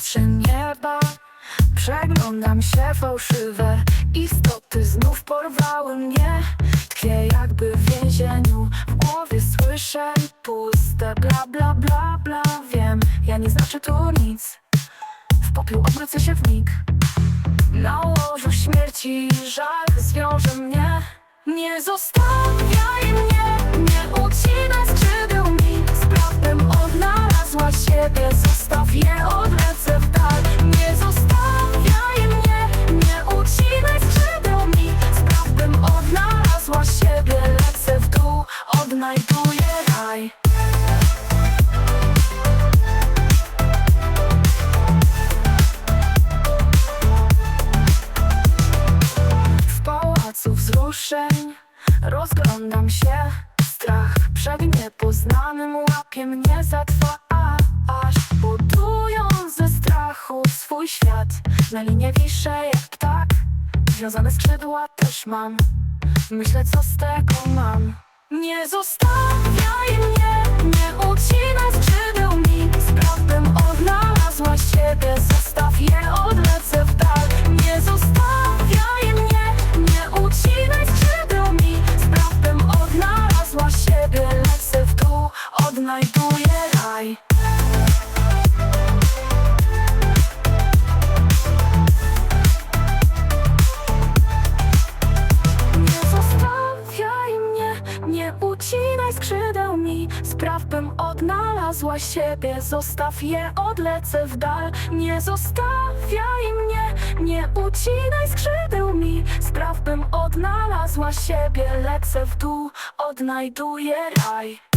przestrzeń nieba. Przeglądam się fałszywe. Istoty Znów porwały mnie. Tkwię jakby w więzieniu. W głowie słyszę puste bla bla bla bla. Wiem, ja nie znaczy tu nic. W popiół obrócę się w mig. Na łożu śmierci żal zwiąże mnie. Nie zostawiaj W pałacu wzruszeń Rozglądam się. Strach przed niepoznanym łapie mnie za twa Aż. Budując ze strachu swój świat Na linie wiszę jak ptak. Związane skrzydła też mam. Myślę co z tego mam Nie zostawiaj mnie nie ucinaj skrzydeł mi. Spraw bym odnalazła siebie. Zostaw je, odlecę w dal. Nie zostawiaj mnie, nie ucinaj skrzydeł mi. Spraw bym odnalazła siebie. Lecę w dół, odnajduję raj